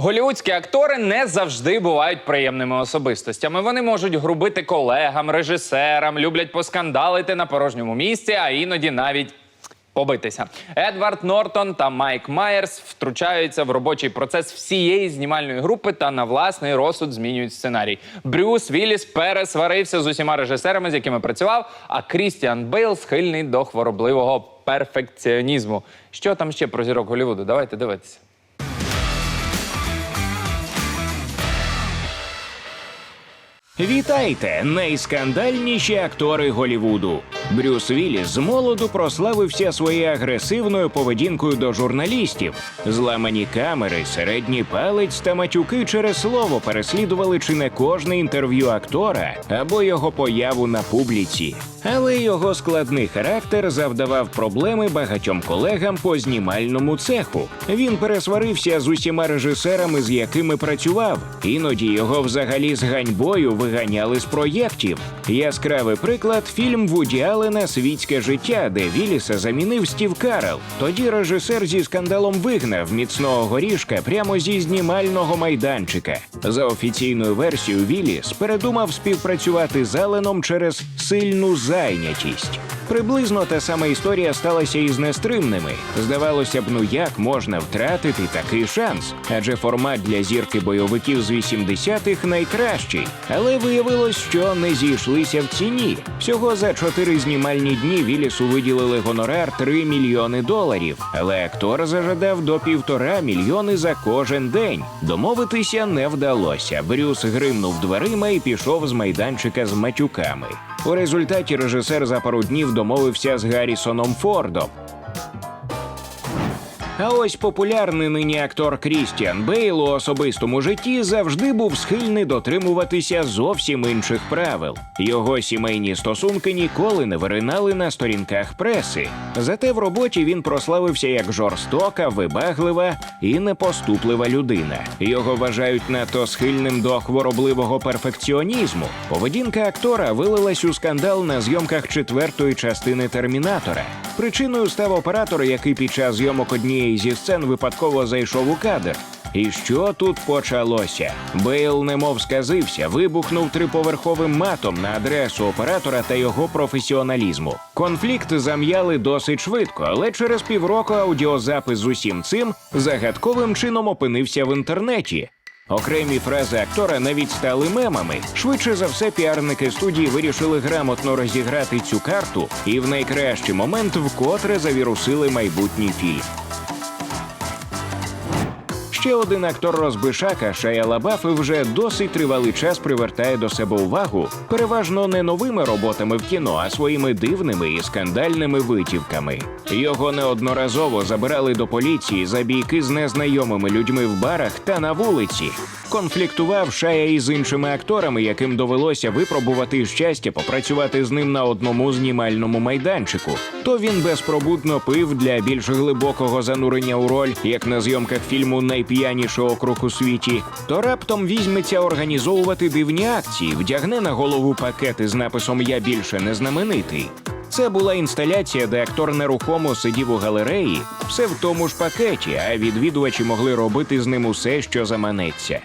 Голівудські актори не завжди бувають приємними особистостями. Вони можуть грубити колегам, режисерам, люблять поскандалити на порожньому місці, а іноді навіть побитися. Едвард Нортон та Майк Майерс втручаються в робочий процес всієї знімальної групи та на власний розсуд змінюють сценарій. Брюс Вілліс пересварився з усіма режисерами, з якими працював, а Крістіан Бейл схильний до хворобливого перфекціонізму. Що там ще про зірок Голлівуду? Давайте дивитися. Вітайте, найскандальніші актори Голівуду. Брюс Вілліс з молоду прославився своєю агресивною поведінкою до журналістів. Зламані камери, середній палець та матюки через слово переслідували чи не кожне інтерв'ю актора або його появу на публіці. Але його складний характер завдавав проблеми багатьом колегам по знімальному цеху. Він пересварився з усіма режисерами, з якими працював. Іноді його взагалі з ганьбою виганяли з проєктів. Яскравий приклад фільм Вуді Аллена Світське життя, де Вілліса замінив Стів Карел. Тоді режисер зі скандалом вигнав міцного горішка прямо зі знімального майданчика. За офіційною версією, Вілліс передумав співпрацювати з Алленом через сильну зайнятість. Приблизно та сама історія сталася і з нестримними. Здавалося б, ну як можна втратити такий шанс? Адже формат для зірки бойовиків з 80-х найкращий. Але виявилось, що не зійшлися в ціні. Всього за чотири знімальні дні Вілісу виділили гонорар 3 мільйони доларів. Але актор зажадав до півтора мільйони за кожен день. Домовитися не вдалося. Брюс гримнув дверима і пішов з майданчика з матюками. У результаті режисер за пару днів домовився з Гаррісоном Фордом. А ось популярний нині актор Крістіан Бейл у особистому житті завжди був схильний дотримуватися зовсім інших правил. Його сімейні стосунки ніколи не виринали на сторінках преси. Зате в роботі він прославився як жорстока, вибаглива і непоступлива людина. Його вважають надто схильним до хворобливого перфекціонізму. Поведінка актора вилилась у скандал на зйомках четвертої частини Термінатора. Причиною став оператор, який під час зйомок однієї зі сцен випадково зайшов у кадр. І що тут почалося? Бейл немов сказився, вибухнув триповерховим матом на адресу оператора та його професіоналізму. Конфлікт зам'яли досить швидко, але через півроку аудіозапис з усім цим загадковим чином опинився в інтернеті. Окремі фрази актора навіть стали мемами. Швидше за все, піарники студії вирішили грамотно розіграти цю карту і в найкращий момент вкотре завірусили майбутній фільм. Ще один актор розбишака Шая Лабаф вже досить тривалий час привертає до себе увагу, переважно не новими роботами в кіно, а своїми дивними і скандальними витівками. Його неодноразово забирали до поліції за бійки з незнайомими людьми в барах та на вулиці. Конфліктував Шая із іншими акторами, яким довелося випробувати щастя попрацювати з ним на одному знімальному майданчику. То він безпробудно пив для більш глибокого занурення у роль, як на зйомках фільму Найп'яніший округ у світі, то раптом візьметься організовувати дивні акції, вдягне на голову пакети з написом Я більше не знаменитий. Це була інсталяція, де актор нерухомо сидів у галереї, все в тому ж пакеті, а відвідувачі могли робити з ним усе, що заманеться.